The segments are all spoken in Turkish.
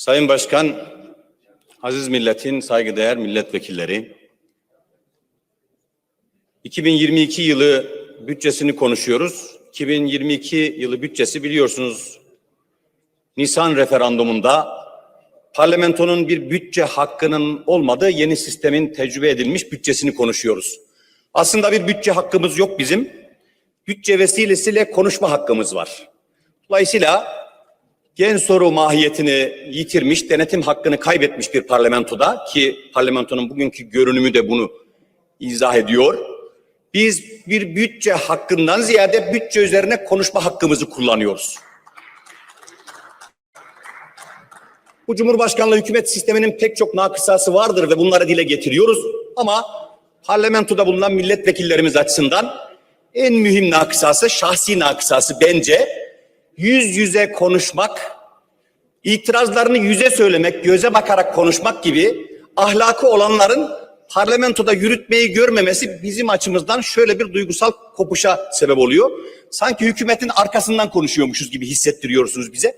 Sayın Başkan, aziz milletin saygıdeğer milletvekilleri, 2022 yılı bütçesini konuşuyoruz. 2022 yılı bütçesi biliyorsunuz Nisan referandumunda parlamentonun bir bütçe hakkının olmadığı yeni sistemin tecrübe edilmiş bütçesini konuşuyoruz. Aslında bir bütçe hakkımız yok bizim. Bütçe vesilesiyle konuşma hakkımız var. Dolayısıyla gen soru mahiyetini yitirmiş, denetim hakkını kaybetmiş bir parlamentoda ki parlamentonun bugünkü görünümü de bunu izah ediyor. Biz bir bütçe hakkından ziyade bütçe üzerine konuşma hakkımızı kullanıyoruz. Bu Cumhurbaşkanlığı hükümet sisteminin pek çok nakısası vardır ve bunları dile getiriyoruz. Ama parlamentoda bulunan milletvekillerimiz açısından en mühim nakısası, şahsi nakısası bence yüz yüze konuşmak, itirazlarını yüze söylemek, göze bakarak konuşmak gibi ahlakı olanların parlamentoda yürütmeyi görmemesi bizim açımızdan şöyle bir duygusal kopuşa sebep oluyor. Sanki hükümetin arkasından konuşuyormuşuz gibi hissettiriyorsunuz bize.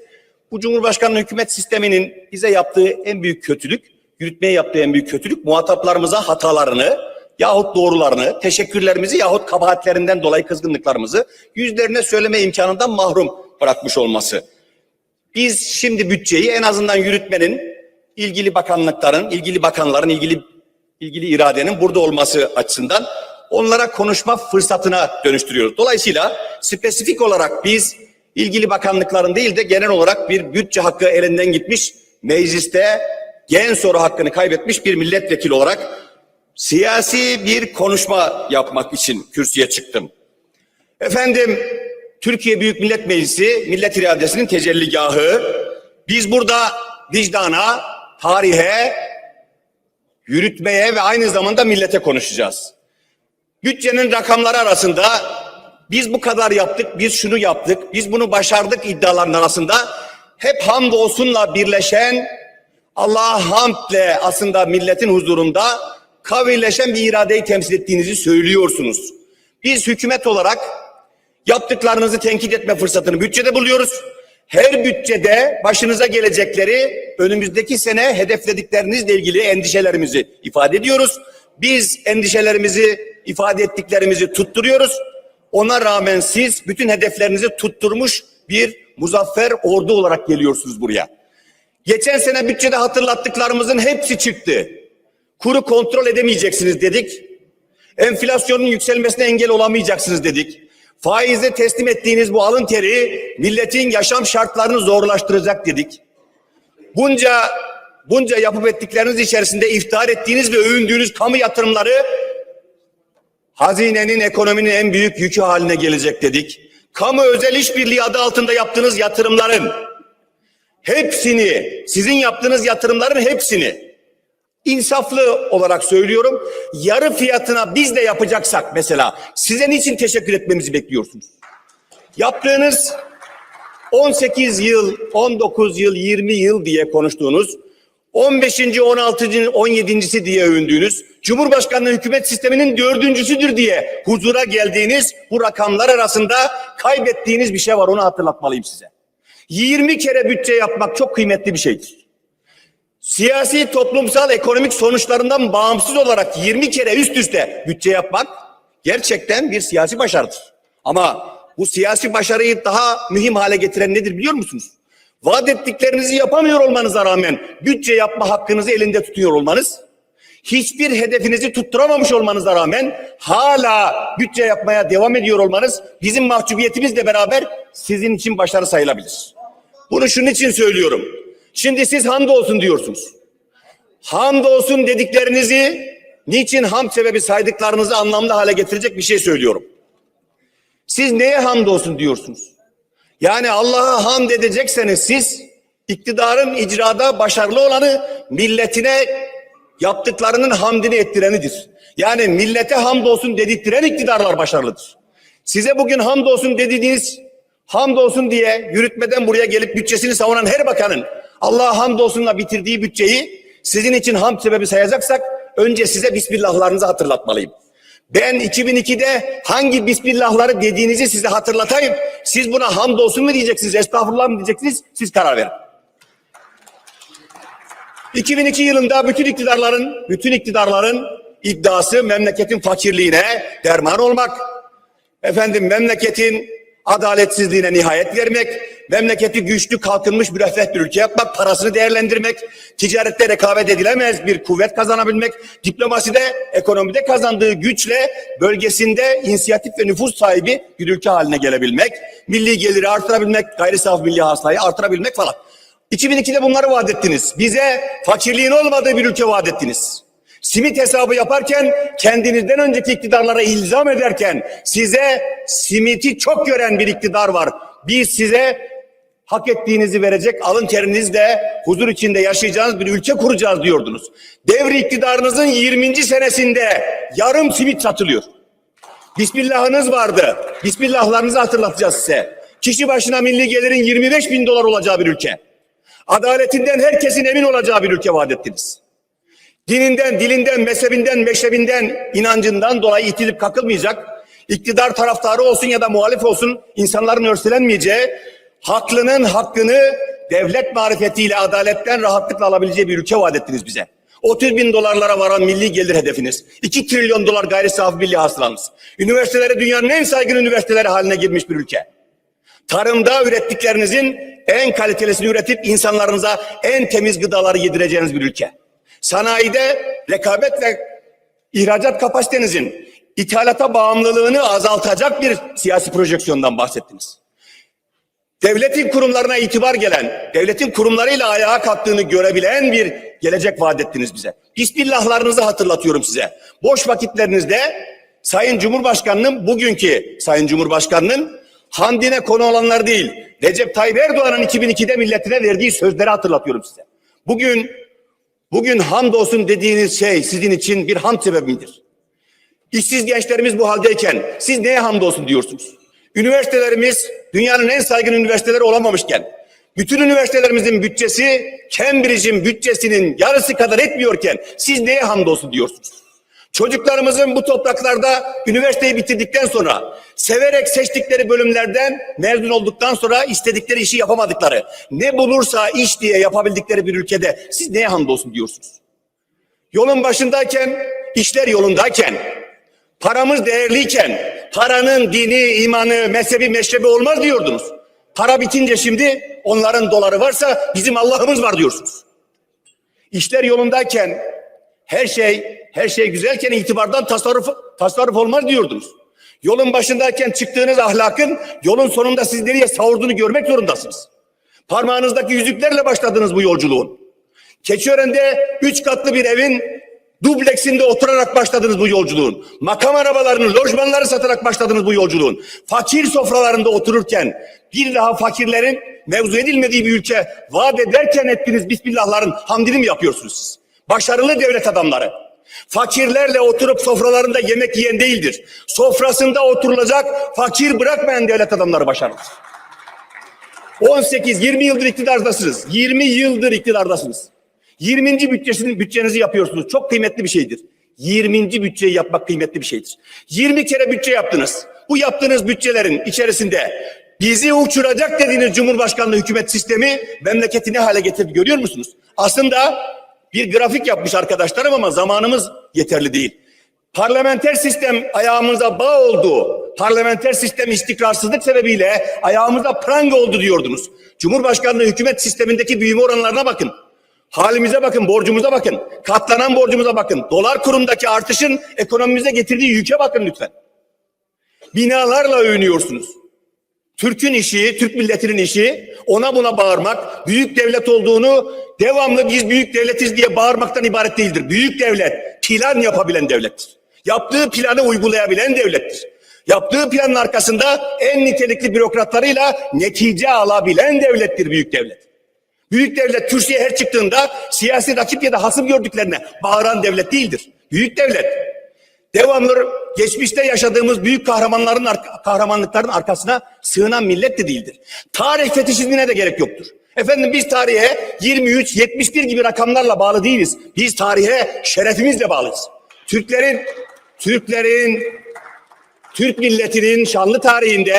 Bu Cumhurbaşkanlığı hükümet sisteminin bize yaptığı en büyük kötülük, yürütmeye yaptığı en büyük kötülük muhataplarımıza hatalarını yahut doğrularını, teşekkürlerimizi yahut kabahatlerinden dolayı kızgınlıklarımızı yüzlerine söyleme imkanından mahrum bırakmış olması. Biz şimdi bütçeyi en azından yürütmenin, ilgili bakanlıkların, ilgili bakanların, ilgili ilgili iradenin burada olması açısından onlara konuşma fırsatına dönüştürüyoruz. Dolayısıyla spesifik olarak biz ilgili bakanlıkların değil de genel olarak bir bütçe hakkı elinden gitmiş, mecliste gen soru hakkını kaybetmiş bir milletvekili olarak siyasi bir konuşma yapmak için kürsüye çıktım. Efendim Türkiye Büyük Millet Meclisi millet iradesinin tecelligahı. Biz burada vicdana, tarihe, yürütmeye ve aynı zamanda millete konuşacağız. Bütçenin rakamları arasında biz bu kadar yaptık, biz şunu yaptık, biz bunu başardık iddiaların arasında hep hamdolsunla birleşen Allah'a hamdle aslında milletin huzurunda kavilleşen bir iradeyi temsil ettiğinizi söylüyorsunuz. Biz hükümet olarak yaptıklarınızı tenkit etme fırsatını bütçede buluyoruz. Her bütçede başınıza gelecekleri önümüzdeki sene hedeflediklerinizle ilgili endişelerimizi ifade ediyoruz. Biz endişelerimizi ifade ettiklerimizi tutturuyoruz. Ona rağmen siz bütün hedeflerinizi tutturmuş bir muzaffer ordu olarak geliyorsunuz buraya. Geçen sene bütçede hatırlattıklarımızın hepsi çıktı. Kuru kontrol edemeyeceksiniz dedik. Enflasyonun yükselmesine engel olamayacaksınız dedik. Faize teslim ettiğiniz bu alın teri milletin yaşam şartlarını zorlaştıracak dedik. Bunca bunca yapıp ettikleriniz içerisinde iftihar ettiğiniz ve övündüğünüz kamu yatırımları hazinenin ekonominin en büyük yükü haline gelecek dedik. Kamu özel işbirliği adı altında yaptığınız yatırımların hepsini, sizin yaptığınız yatırımların hepsini insaflı olarak söylüyorum. Yarı fiyatına biz de yapacaksak mesela size niçin teşekkür etmemizi bekliyorsunuz? Yaptığınız 18 yıl, 19 yıl, 20 yıl diye konuştuğunuz 15. 16. 17.si diye övündüğünüz Cumhurbaşkanlığı hükümet sisteminin dördüncüsüdür diye huzura geldiğiniz bu rakamlar arasında kaybettiğiniz bir şey var onu hatırlatmalıyım size. 20 kere bütçe yapmak çok kıymetli bir şeydir. Siyasi, toplumsal, ekonomik sonuçlarından bağımsız olarak 20 kere üst üste bütçe yapmak gerçekten bir siyasi başarıdır. Ama bu siyasi başarıyı daha mühim hale getiren nedir biliyor musunuz? Vaat ettiklerinizi yapamıyor olmanıza rağmen bütçe yapma hakkınızı elinde tutuyor olmanız, hiçbir hedefinizi tutturamamış olmanıza rağmen hala bütçe yapmaya devam ediyor olmanız bizim mahcubiyetimizle beraber sizin için başarı sayılabilir. Bunu şunun için söylüyorum. Şimdi siz hamdolsun diyorsunuz. Hamdolsun dediklerinizi niçin ham sebebi saydıklarınızı anlamlı hale getirecek bir şey söylüyorum. Siz neye hamdolsun diyorsunuz? Yani Allah'a hamd edecekseniz siz iktidarın icrada başarılı olanı milletine yaptıklarının hamdini ettirenidir. Yani millete hamdolsun dedirttiren iktidarlar başarılıdır. Size bugün hamdolsun dediğiniz hamdolsun diye yürütmeden buraya gelip bütçesini savunan her bakanın Allah'a hamdolsunla bitirdiği bütçeyi sizin için hamd sebebi sayacaksak önce size Bismillahlarınızı hatırlatmalıyım. Ben 2002'de hangi Bismillahları dediğinizi size hatırlatayım. Siz buna hamdolsun mu diyeceksiniz, estağfurullah mı diyeceksiniz? Siz karar verin. 2002 yılında bütün iktidarların, bütün iktidarların iddiası memleketin fakirliğine derman olmak. Efendim memleketin adaletsizliğine nihayet vermek, memleketi güçlü kalkınmış müreffeh bir ülke yapmak, parasını değerlendirmek, ticarette rekabet edilemez bir kuvvet kazanabilmek, diplomaside, ekonomide kazandığı güçle bölgesinde inisiyatif ve nüfus sahibi bir ülke haline gelebilmek, milli geliri artırabilmek, gayri saf milli hasılayı artırabilmek falan. 2002'de bunları vaat ettiniz. Bize fakirliğin olmadığı bir ülke vaat ettiniz. Simit hesabı yaparken kendinizden önceki iktidarlara ilzam ederken size simiti çok gören bir iktidar var. Biz size hak ettiğinizi verecek alın terinizle huzur içinde yaşayacağınız bir ülke kuracağız diyordunuz. Devri iktidarınızın 20. senesinde yarım simit satılıyor. Bismillahınız vardı. Bismillahlarınızı hatırlatacağız size. Kişi başına milli gelirin 25 bin dolar olacağı bir ülke. Adaletinden herkesin emin olacağı bir ülke vaat ettiniz. Dininden, dilinden, mezhebinden, meşrebinden, inancından dolayı itilip kakılmayacak, iktidar taraftarı olsun ya da muhalif olsun insanların örselenmeyeceği, haklının hakkını devlet marifetiyle, adaletten rahatlıkla alabileceği bir ülke vaat ettiniz bize. 30 bin dolarlara varan milli gelir hedefiniz. 2 trilyon dolar gayri safi milli hasılanız. Üniversiteleri dünyanın en saygın üniversiteleri haline girmiş bir ülke. Tarımda ürettiklerinizin en kalitelisini üretip insanlarınıza en temiz gıdaları yedireceğiniz bir ülke. Sanayide rekabet ve ihracat kapasitenizin ithalata bağımlılığını azaltacak bir siyasi projeksiyondan bahsettiniz. Devletin kurumlarına itibar gelen, devletin kurumlarıyla ayağa kalktığını görebilen bir gelecek vaat ettiniz bize. Bismillahlarınızı hatırlatıyorum size. Boş vakitlerinizde Sayın Cumhurbaşkanı'nın bugünkü Sayın Cumhurbaşkanı'nın handine konu olanlar değil, Recep Tayyip Erdoğan'ın 2002'de milletine verdiği sözleri hatırlatıyorum size. Bugün bugün hamdolsun dediğiniz şey sizin için bir hamd sebebi midir? İşsiz gençlerimiz bu haldeyken siz neye hamdolsun diyorsunuz? Üniversitelerimiz dünyanın en saygın üniversiteleri olamamışken, bütün üniversitelerimizin bütçesi Cambridge'in bütçesinin yarısı kadar etmiyorken siz neye hamdolsun diyorsunuz? Çocuklarımızın bu topraklarda üniversiteyi bitirdikten sonra severek seçtikleri bölümlerden mezun olduktan sonra istedikleri işi yapamadıkları ne bulursa iş diye yapabildikleri bir ülkede siz neye hamdolsun diyorsunuz? Yolun başındayken, işler yolundayken, paramız değerliyken, paranın dini, imanı, mezhebi, meşrebi olmaz diyordunuz. Para bitince şimdi onların doları varsa bizim Allah'ımız var diyorsunuz. İşler yolundayken her şey her şey güzelken itibardan tasarruf tasarruf olmaz diyordunuz. Yolun başındayken çıktığınız ahlakın yolun sonunda sizi nereye savurduğunu görmek zorundasınız. Parmağınızdaki yüzüklerle başladınız bu yolculuğun. Keçiören'de üç katlı bir evin dubleksinde oturarak başladınız bu yolculuğun. Makam arabalarını, lojmanları satarak başladınız bu yolculuğun. Fakir sofralarında otururken bir daha fakirlerin mevzu edilmediği bir ülke vaat ederken ettiniz Bismillahların hamdini mi yapıyorsunuz siz? Başarılı devlet adamları. Fakirlerle oturup sofralarında yemek yiyen değildir. Sofrasında oturulacak fakir bırakmayan devlet adamları başarılıdır. 18-20 yıldır iktidardasınız. 20 yıldır iktidardasınız. 20. bütçesini, bütçenizi yapıyorsunuz. Çok kıymetli bir şeydir. 20. bütçeyi yapmak kıymetli bir şeydir. 20 kere bütçe yaptınız. Bu yaptığınız bütçelerin içerisinde bizi uçuracak dediğiniz Cumhurbaşkanlığı hükümet sistemi memleketi ne hale getirdi görüyor musunuz? Aslında bir grafik yapmış arkadaşlarım ama zamanımız yeterli değil. Parlamenter sistem ayağımıza bağ oldu. Parlamenter sistem istikrarsızlık sebebiyle ayağımıza pranga oldu diyordunuz. Cumhurbaşkanlığı hükümet sistemindeki büyüme oranlarına bakın. Halimize bakın, borcumuza bakın. Katlanan borcumuza bakın. Dolar kurundaki artışın ekonomimize getirdiği yüke bakın lütfen. Binalarla övünüyorsunuz. Türk'ün işi, Türk milletinin işi ona buna bağırmak, büyük devlet olduğunu devamlı biz büyük devletiz diye bağırmaktan ibaret değildir. Büyük devlet plan yapabilen devlettir. Yaptığı planı uygulayabilen devlettir. Yaptığı planın arkasında en nitelikli bürokratlarıyla netice alabilen devlettir büyük devlet. Büyük devlet kürsüye her çıktığında siyasi rakip ya da hasım gördüklerine bağıran devlet değildir. Büyük devlet devamlı geçmişte yaşadığımız büyük kahramanların kahramanlıkların arkasına sığınan millet de değildir. Tarih fetişizmine de gerek yoktur. Efendim biz tarihe 23, 71 gibi rakamlarla bağlı değiliz. Biz tarihe şerefimizle bağlıyız. Türklerin Türklerin Türk milletinin şanlı tarihinde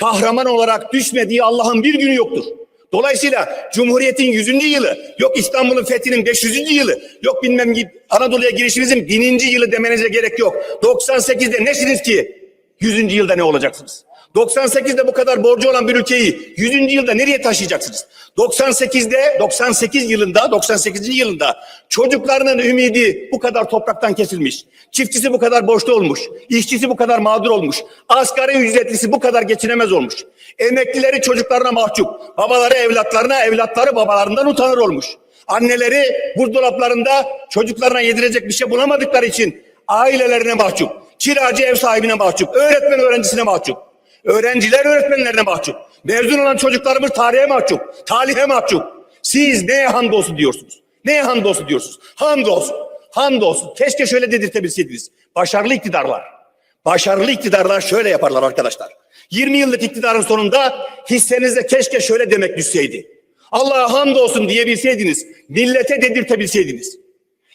kahraman olarak düşmediği Allah'ın bir günü yoktur. Dolayısıyla Cumhuriyet'in 100. yılı, yok İstanbul'un fethinin 500. yılı, yok bilmem Anadolu'ya girişimizin 1000. yılı demenize gerek yok. 98'de nesiniz ki 100. yılda ne olacaksınız? 98'de bu kadar borcu olan bir ülkeyi 100. yılda nereye taşıyacaksınız? 98'de 98 yılında 98. yılında çocuklarının ümidi bu kadar topraktan kesilmiş. Çiftçisi bu kadar borçlu olmuş. işçisi bu kadar mağdur olmuş. Asgari ücretlisi bu kadar geçinemez olmuş. Emeklileri çocuklarına mahcup. Babaları evlatlarına, evlatları babalarından utanır olmuş. Anneleri buzdolaplarında çocuklarına yedirecek bir şey bulamadıkları için ailelerine mahcup. Kiracı ev sahibine mahcup. Öğretmen öğrencisine mahcup. Öğrenciler öğretmenlerine mahcup. Mezun olan çocuklarımız tarihe mahcup. Talihe mahcup. Siz neye hamdolsun diyorsunuz? Neye hamdolsun diyorsunuz? Hamdolsun. Hamdolsun. Keşke şöyle dedirtebilseydiniz. Başarılı iktidarlar. Başarılı iktidarlar şöyle yaparlar arkadaşlar. 20 yıllık iktidarın sonunda hissenizde keşke şöyle demek düşseydi. Allah'a hamdolsun diyebilseydiniz. Millete dedirtebilseydiniz.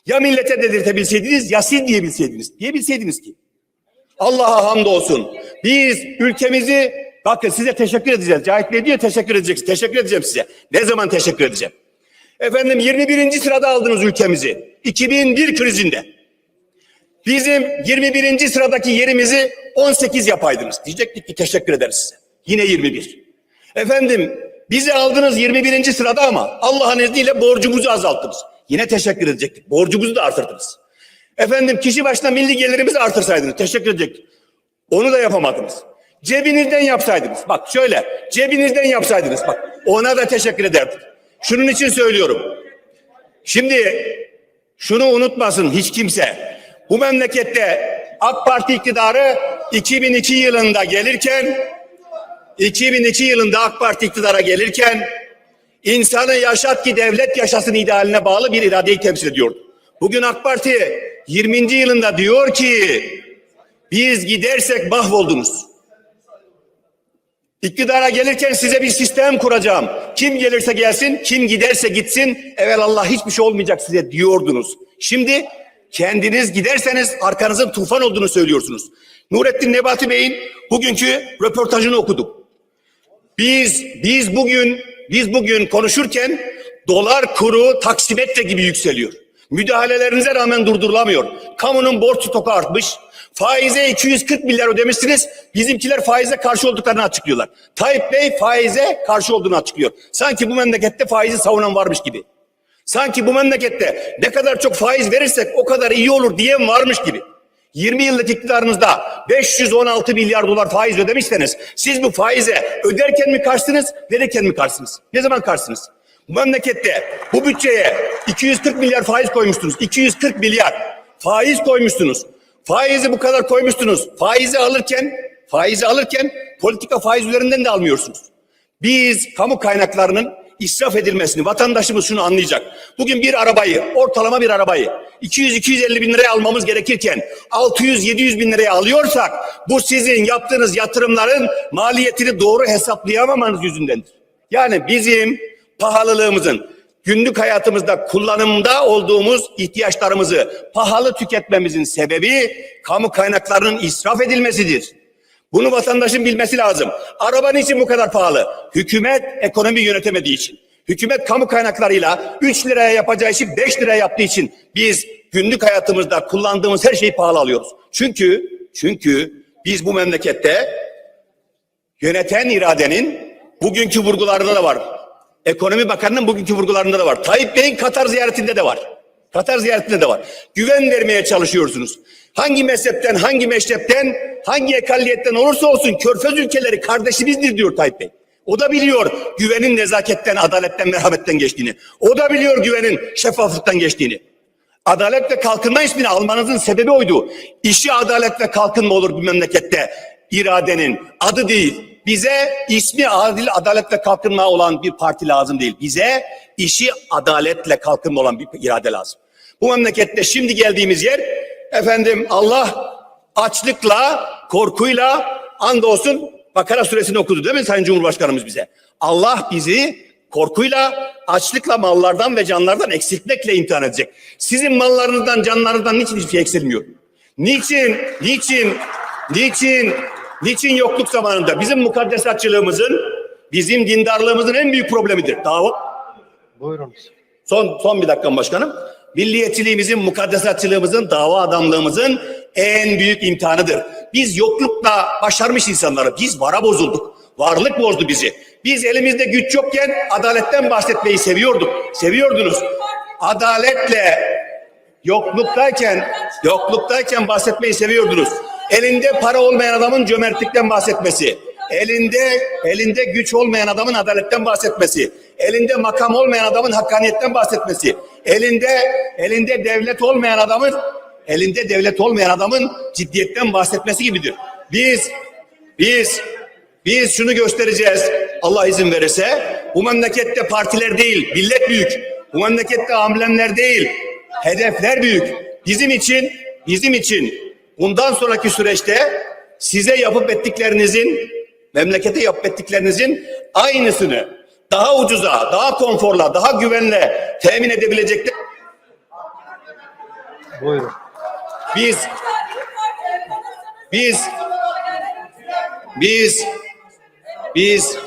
Ya millete dedirtebilseydiniz ya siz diyebilseydiniz. Diyebilseydiniz ki. Allah'a hamdolsun. Biz ülkemizi bakın size teşekkür edeceğiz. Cahit Bey diyor teşekkür edeceksiniz. Teşekkür edeceğim size. Ne zaman teşekkür edeceğim? Efendim 21. sırada aldınız ülkemizi. 2001 krizinde. Bizim 21. sıradaki yerimizi 18 yapaydınız. Diyecektik ki teşekkür ederiz size. Yine 21. Efendim bizi aldınız 21. sırada ama Allah'ın izniyle borcumuzu azalttınız. Yine teşekkür edecektik. Borcumuzu da artırdınız. Efendim kişi başına milli gelirimizi artırsaydınız. Teşekkür edecektik. Onu da yapamadınız. Cebinizden yapsaydınız. Bak şöyle cebinizden yapsaydınız. Bak ona da teşekkür ederdik. Şunun için söylüyorum. Şimdi şunu unutmasın hiç kimse. Bu memlekette AK Parti iktidarı 2002 yılında gelirken 2002 yılında AK Parti iktidara gelirken insanı yaşat ki devlet yaşasın idealine bağlı bir iradeyi temsil ediyordu. Bugün AK Parti 20. yılında diyor ki biz gidersek mahvoldunuz. İktidara gelirken size bir sistem kuracağım. Kim gelirse gelsin, kim giderse gitsin. Evvel Allah hiçbir şey olmayacak size diyordunuz. Şimdi kendiniz giderseniz arkanızın tufan olduğunu söylüyorsunuz. Nurettin Nebati Bey'in bugünkü röportajını okudum. Biz biz bugün biz bugün konuşurken dolar kuru taksimetre gibi yükseliyor. Müdahalelerinize rağmen durdurulamıyor. Kamunun borç stoku artmış. Faize 240 milyar ödemişsiniz. Bizimkiler faize karşı olduklarını açıklıyorlar. Tayyip Bey faize karşı olduğunu açıklıyor. Sanki bu memlekette faizi savunan varmış gibi. Sanki bu memlekette ne kadar çok faiz verirsek o kadar iyi olur diyen varmış gibi. 20 yıllık iktidarınızda 516 milyar dolar faiz ödemişseniz siz bu faize öderken mi karşısınız, verirken mi karşısınız? Ne zaman karşısınız? Bu memlekette bu bütçeye 240 milyar faiz koymuştunuz. 240 milyar faiz koymuştunuz. Faizi bu kadar koymuştunuz. Faizi alırken, faizi alırken politika faiz üzerinden de almıyorsunuz. Biz kamu kaynaklarının israf edilmesini vatandaşımız şunu anlayacak. Bugün bir arabayı ortalama bir arabayı 200-250 bin liraya almamız gerekirken 600-700 bin liraya alıyorsak bu sizin yaptığınız yatırımların maliyetini doğru hesaplayamamanız yüzündendir. Yani bizim pahalılığımızın günlük hayatımızda kullanımda olduğumuz ihtiyaçlarımızı pahalı tüketmemizin sebebi kamu kaynaklarının israf edilmesidir. Bunu vatandaşın bilmesi lazım. Araba niçin bu kadar pahalı? Hükümet ekonomi yönetemediği için. Hükümet kamu kaynaklarıyla 3 liraya yapacağı işi 5 liraya yaptığı için biz günlük hayatımızda kullandığımız her şeyi pahalı alıyoruz. Çünkü çünkü biz bu memlekette yöneten iradenin bugünkü vurgularında da var. Ekonomi Bakanı'nın bugünkü vurgularında da var. Tayyip Bey'in Katar ziyaretinde de var. Katar ziyaretinde de var. Güven vermeye çalışıyorsunuz. Hangi mezhepten, hangi meşrepten, hangi ekalliyetten olursa olsun körfez ülkeleri kardeşimizdir diyor Tayyip Bey. O da biliyor güvenin nezaketten, adaletten, merhametten geçtiğini. O da biliyor güvenin şeffaflıktan geçtiğini. Adalet ve kalkınma ismini almanızın sebebi oydu. İşi adalet ve kalkınma olur bu memlekette. İradenin adı değil. Bize ismi adil, adalet ve kalkınma olan bir parti lazım değil. Bize işi adaletle kalkınma olan bir irade lazım. Bu memlekette şimdi geldiğimiz yer efendim Allah açlıkla, korkuyla andolsun Bakara suresini okudu değil mi Sayın Cumhurbaşkanımız bize? Allah bizi korkuyla, açlıkla mallardan ve canlardan eksiltmekle imtihan edecek. Sizin mallarınızdan, canlarınızdan niçin hiçbir şey eksilmiyor? Niçin, niçin, niçin, niçin yokluk zamanında bizim mukaddesatçılığımızın, Bizim dindarlığımızın en büyük problemidir. Dava Buyurunuz. Son son bir dakika başkanım. Milliyetçiliğimizin, mukaddesatçılığımızın, dava adamlığımızın en büyük imtihanıdır. Biz yoklukla başarmış insanları. Biz vara bozulduk. Varlık bozdu bizi. Biz elimizde güç yokken adaletten bahsetmeyi seviyorduk. Seviyordunuz. Adaletle yokluktayken yokluktayken bahsetmeyi seviyordunuz. Elinde para olmayan adamın cömertlikten bahsetmesi. Elinde elinde güç olmayan adamın adaletten bahsetmesi. Elinde makam olmayan adamın hakkaniyetten bahsetmesi. Elinde elinde devlet olmayan adamın elinde devlet olmayan adamın ciddiyetten bahsetmesi gibidir. Biz biz biz şunu göstereceğiz Allah izin verirse. Bu memlekette partiler değil, millet büyük. Bu memlekette amblemler değil, hedefler büyük. Bizim için, bizim için bundan sonraki süreçte size yapıp ettiklerinizin, memlekete yapıp ettiklerinizin aynısını daha ucuza, daha konforla, daha güvenle temin edebilecekler. Buyurun. Biz, biz, biz, biz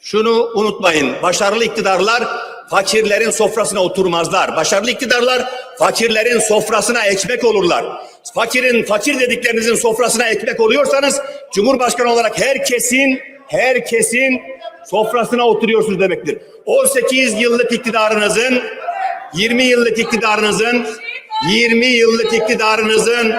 şunu unutmayın. Başarılı iktidarlar fakirlerin sofrasına oturmazlar. Başarılı iktidarlar fakirlerin sofrasına ekmek olurlar. Fakirin fakir dediklerinizin sofrasına ekmek oluyorsanız Cumhurbaşkanı olarak herkesin herkesin sofrasına oturuyorsunuz demektir. 18 yıllık iktidarınızın 20 yıllık iktidarınızın 20 yıllık iktidarınızın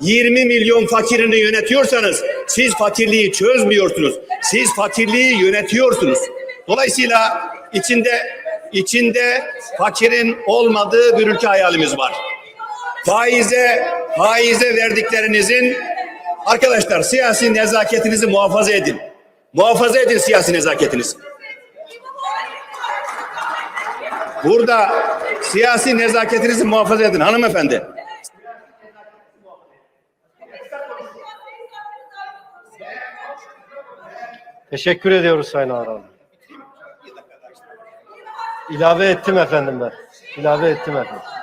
20 milyon fakirini yönetiyorsanız siz fakirliği çözmüyorsunuz. Siz fakirliği yönetiyorsunuz. Dolayısıyla içinde içinde fakirin olmadığı bir ülke hayalimiz var. Faize faize verdiklerinizin arkadaşlar siyasi nezaketinizi muhafaza edin. Muhafaza edin siyasi nezaketinizi. Burada siyasi nezaketinizi muhafaza edin hanımefendi. Teşekkür ediyoruz Sayın Ağran. İlave ettim efendim ben. İlave ettim efendim.